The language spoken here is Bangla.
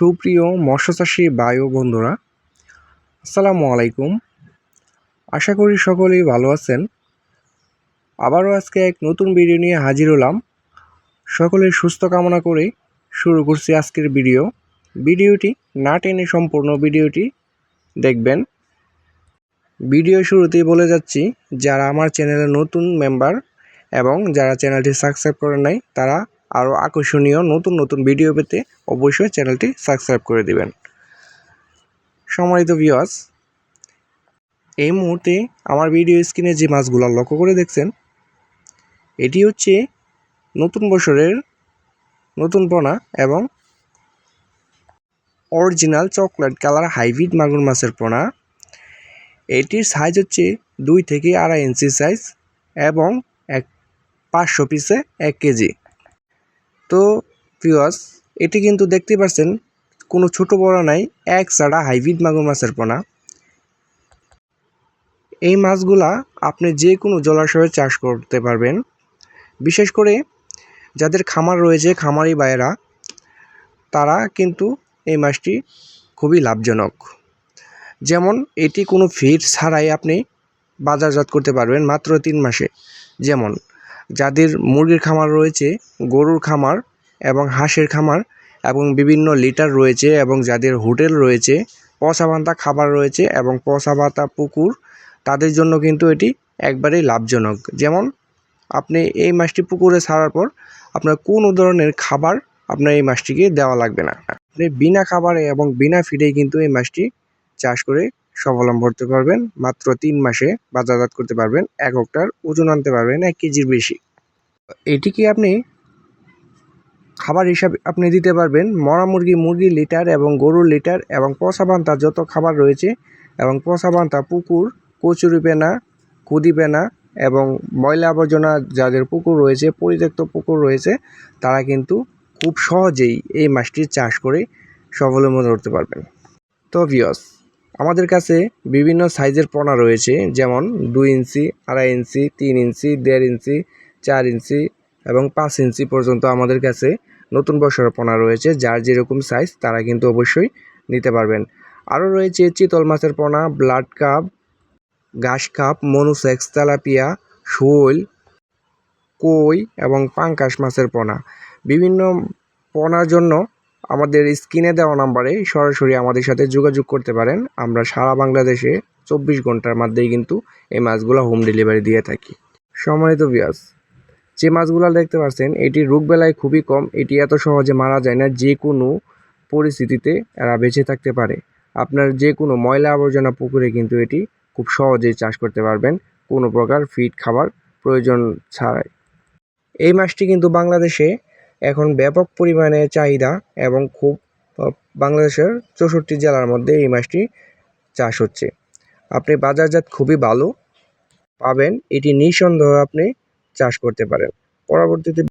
সুপ্রিয় মৎস্যচাষী বায়ু বন্ধুরা, আসসালামু আলাইকুম। আশা করি সকলেই ভালো আছেন। আবারও আজকে এক নতুন ভিডিও নিয়ে হাজির হলাম। সকলের সুস্থ কামনা করে শুরু করছি আজকের ভিডিও। ভিডিওটি না টেনে সম্পূর্ণ ভিডিওটি দেখবেন। ভিডিও শুরুতেই বলে যাচ্ছি, যারা আমার চ্যানেলে নতুন মেম্বার এবং যারা চ্যানেলটি সাবস্ক্রাইব করে নাই, তারা আরও আকর্ষণীয় নতুন নতুন ভিডিও পেতে অবশ্যই চ্যানেলটি সাবস্ক্রাইব করে দিবেন। সম্মানিত ভিউয়ার্স এই মুহূর্তে আমার ভিডিও স্ক্রিনে যে মাছগুলো লক্ষ্য করে দেখছেন, এটি হচ্ছে নতুন বছরের নতুন পোনা এবং অরিজিনাল চকলেট কালার হাইব্রিড মাগুর মাছের পোনা। এটির সাইজ হচ্ছে দুই থেকে আড়াই ইঞ্চি সাইজ এবং এক পাঁচশো পিসে এক কেজি। তো ভিউয়ার্স এটি কিন্তু দেখতে পাচ্ছেন কোনো ছোট বড় নাই, এক ছাড়া হাইব্রিড মাগুর মাছের পোনা। এই মাছগুলা আপনি যে কোনো জলাশয়ে চাষ করতে পারবেন। বিশেষ করে যাদের খামার রয়েছে, খামারি ভাইয়েরা, তারা কিন্তু এই মাছটি খুবই লাভজনক। যেমন, এটি কোনো ফিড ছাড়াই আপনি বাজারজাত করতে পারবেন মাত্র তিন মাসে। যেমন যাদের মুরগির খামার রয়েছে, গরুর খামার এবং হাঁসের খামার এবং বিভিন্ন লিটার রয়েছে এবং যাদের হোটেল রয়েছে, পচা বান্তা খাবার রয়েছে এবং পচা বাতা পুকুর, তাদের জন্য কিন্তু এটি একবারেই লাভজনক। যেমন, আপনি এই মাছটি পুকুরে ছাড়ার পর আপনার কোনো ধরনের খাবার আপনার এই মাছটিকে দেওয়া লাগবে না। আপনি বিনা খাবারে এবং বিনা ফিডেই কিন্তু এই মাছটি চাষ করে স্বাবলম্বন করতে পারবেন, মাত্র তিন মাসে বাজারজাত করতে পারবেন, এক একটার ওজন আনতে পারবেন এক কেজির বেশি। এটিকে আপনি খাবার হিসাবে আপনি দিতে পারবেন? মরা মুরগি মুরগির লিটার এবং গরুর লিটার এবং পচা বান্তা যত খাবার রয়েছে এবং পচা বান্তা পুকুর, কচুরি পেনা, খুদি পেনা এবং ময়লা আবর্জনা যাদের পুকুর রয়েছে, পরিত্যক্ত পুকুর রয়েছে, তারা কিন্তু খুব সহজেই এই মাছটির চাষ করে স্বাবলম্বন করতে পারবেন। তো ভিওস আমাদের কাছে বিভিন্ন সাইজের পোনা রয়েছে, যেমন দুই ইঞ্চি, আড়াই ইঞ্চি, তিন ইঞ্চি, দেড় ইঞ্চি, চার ইঞ্চি এবং পাঁচ ইঞ্চি পর্যন্ত আমাদের কাছে নতুন বছরের পোনা রয়েছে। যার যেরকম সাইজ তারা কিন্তু অবশ্যই নিতে পারবেন। আরও রয়েছে চিতল মাছের পোনা ব্লাড কাপ ঘাস কাপ মনুসেক্স তেলাপিয়া, শোল, কই এবং পাঙ্কাশ মাছের পোনা। বিভিন্ন পোনার জন্য আমাদের স্ক্রিনে দেওয়া নাম্বারে সরাসরি আমাদের সাথে যোগাযোগ করতে পারেন। আমরা সারা বাংলাদেশে চব্বিশ ঘণ্টার মধ্যেই কিন্তু এই মাছগুলো হোম ডেলিভারি দিয়ে থাকি। সম্মানিত বিয়াস যে মাছগুলো দেখতে পাচ্ছেন, এটি রোগবেলায় খুবই কম, এটি এত সহজে মারা যায় না, যে কোনো পরিস্থিতিতে এরা বেঁচে থাকতে পারে। আপনার যে কোনো ময়লা আবর্জনা পুকুরে কিন্তু এটি খুব সহজেই চাষ করতে পারবেন, কোনো প্রকার ফিড খাবার প্রয়োজন ছাড়াই। এই মাছটি কিন্তু বাংলাদেশে এখন ব্যাপক পরিমাণে চাহিদা এবং খুব বাংলাদেশের চৌষট্টি জেলার মধ্যে এই মাছটি চাষ হচ্ছে। আপনি বাজারজাত খুবই ভালো পাবেন, এটি নিঃসন্দেহে আপনি চাষ করতে পারেন। পরবর্তীতে